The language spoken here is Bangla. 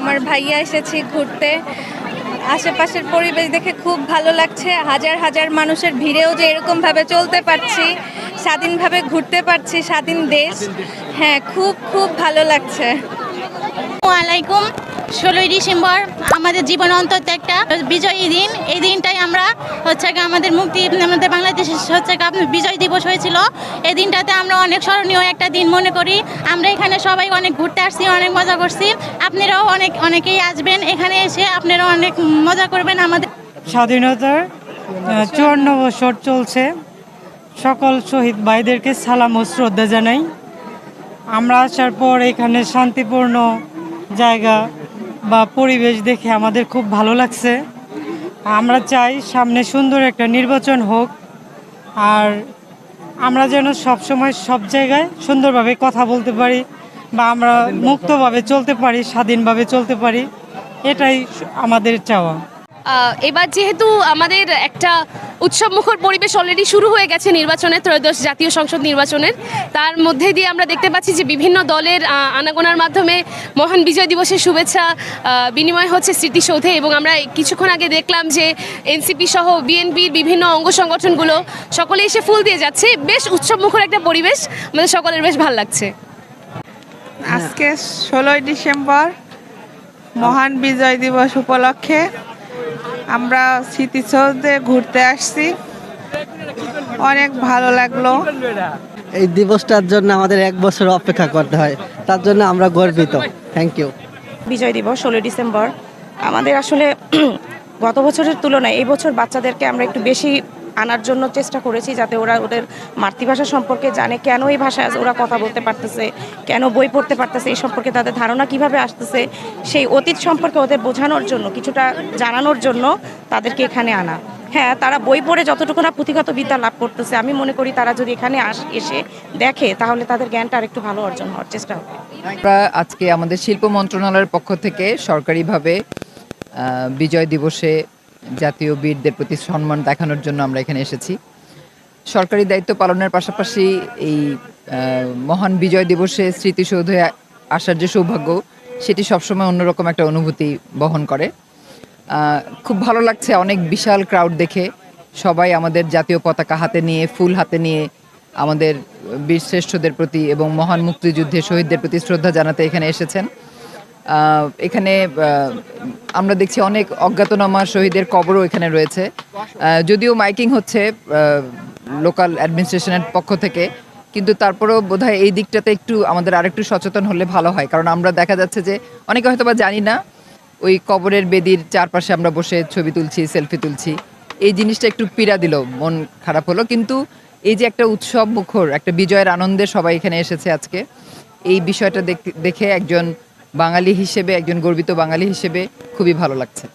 আমার ভাইয়া এসেছি ঘুরতে। আশেপাশের পরিবেশ দেখে খুব ভালো লাগছে। হাজার হাজার মানুষের ভিড়েও যে এরকমভাবে চলতে পারছি, স্বাধীনভাবে ঘুরতে পারছি, স্বাধীন দেশ হ্যাঁ খুব খুব ভালো লাগছে। আলাইকুম। ষোলোই ডিসেম্বর আমাদের জীবন অন্তত একটা বিজয়ী দিন। এই দিনটাই আমরা হচ্ছে আমাদের মুক্তি, আমাদের বাংলাদেশ হচ্ছে বিজয় দিবস হয়েছিল। এই দিনটাতে আমরা অনেক স্মরণীয় একটা দিন মনে করি। আমরা এখানে সবাই অনেক ঘুরতে আসছি, অনেক মজা করছি। আপনারাও অনেক, অনেকেই আসবেন এখানে এসে, আপনারাও অনেক মজা করবেন আমাদের। স্বাধীনতার চুয়ান্ন বছর চলছে। সকল শহীদ ভাইদেরকে সালাম ও শ্রদ্ধা জানাই। আমরা আসার পর এখানে শান্তিপূর্ণ জায়গা বা পরিবেশ দেখে আমাদের খুব ভালো লাগছে। আমরা চাই সামনে সুন্দর একটা নির্বাচন হোক, আর আমরা যেন সব সময় সব জায়গায় সুন্দরভাবে কথা বলতে পারি বা আমরা মুক্তভাবে চলতে পারি, স্বাধীনভাবে চলতে পারি, এটাই আমাদের চাওয়া। এবার যেহেতু আমাদের একটা উৎসবমুখর পরিবেশ অলরেডি শুরু হয়ে গেছে নির্বাচনের, ত্রয়োদশ জাতীয় সংসদ নির্বাচনের, তার মধ্যে দিয়ে আমরা দেখতে পাচ্ছি যে বিভিন্ন দলের আনাগোনার মাধ্যমে মহান বিজয় দিবসের শুভেচ্ছা বিনিময় হচ্ছে স্মৃতিসৌধে এবং আমরা কিছুক্ষণ আগে দেখলাম যে এনসিপি সহ বিএনপির বিভিন্ন অঙ্গ সংগঠনগুলো সকলে এসে ফুল দিয়ে যাচ্ছে। বেশ উৎসবমুখর একটা পরিবেশ, আমাদের সকলের বেশ ভালো লাগছে। আজকে ষোলোই ডিসেম্বর, মহান বিজয় দিবস উপলক্ষে আমরা স্মৃতিসৌধে ঘুরতে আসছি। অনেক ভালো লাগল। এই দিবসটার জন্য আমাদের এক বছর অপেক্ষা করতে হয়। তার জন্য আমরা গর্বিত। থ্যাংক ইউ বিজয় দিবস ষোলোই ডিসেম্বর। আমাদের আসলে গত বছরের তুলনায় এই বছর বাচ্চাদেরকে আমরা একটু বেশি আনার জন্য চেষ্টা করেছি যাতে ওরা ওদের মাতৃভাষা সম্পর্কে জানে কেন এই ভাষায় ওরা কথা বলতে পারতেছে, কেন বই পড়তে পারতেছে, এই সম্পর্কে তাদের ধারণা কীভাবে আসতেছে, সেই অতীত সম্পর্কে ওদের বোঝানোর জন্য, কিছুটা জানানোর জন্য তাদেরকে এখানে আনা। হ্যাঁ তারা বই পড়ে যতটুকু না পুঁথিগত বিদ্যা লাভ করতেছে, আমি মনে করি তারা যদি এখানে আস, এসে দেখে, তাহলে তাদের জ্ঞানটা আরেকটু ভালো অর্জন হওয়ার চেষ্টা হবে। আমরা আজকে আমাদের শিল্প মন্ত্রণালয়ের পক্ষ থেকে সরকারিভাবে বিজয় দিবসে জাতীয় বীরদের প্রতি সম্মান দেখানোর জন্য আমরা এখানে এসেছি। সরকারি দায়িত্ব পালনের পাশাপাশি এই মহান বিজয় দিবসে স্মৃতিসৌধে আসার যে সৌভাগ্য, সেটি সবসময় অন্যরকম একটা অনুভূতি বহন করে। খুব ভালো লাগছে অনেক বিশাল ক্রাউড দেখে। সবাই আমাদের জাতীয় পতাকা হাতে নিয়ে, ফুল হাতে নিয়ে আমাদের বীরশ্রেষ্ঠদের প্রতি এবং মহান মুক্তিযুদ্ধে শহীদদের প্রতি শ্রদ্ধা জানাতে এখানে এসেছেন। এখানে আমরা দেখছি অনেক অজ্ঞাতনামা শহীদের কবরও এখানে রয়েছে। যদিও মাইকিং হচ্ছে লোকাল অ্যাডমিনিস্ট্রেশনের পক্ষ থেকে, কিন্তু তারপরেও বোধহয় এই দিকটাতে একটু আমাদের আরেকটু সচেতন হলে ভালো হয়। কারণ আমরা দেখা যাচ্ছে যে, অনেকে হয়তো বা জানি না, ওই কবরের বেদির চারপাশে আমরা বসে ছবি তুলছি, সেলফি তুলছি। এই জিনিসটা একটু পীড়া দিল, মন খারাপ হলো। কিন্তু এই যে একটা উৎসব মুখর, একটা বিজয়ের আনন্দে সবাই এখানে এসেছে আজকে, এই বিষয়টা দেখ- দেখে একজন বাঙালি হিসেবে একজন গর্বিত বাঙালি হিসেবে খুবই ভালো লাগছে।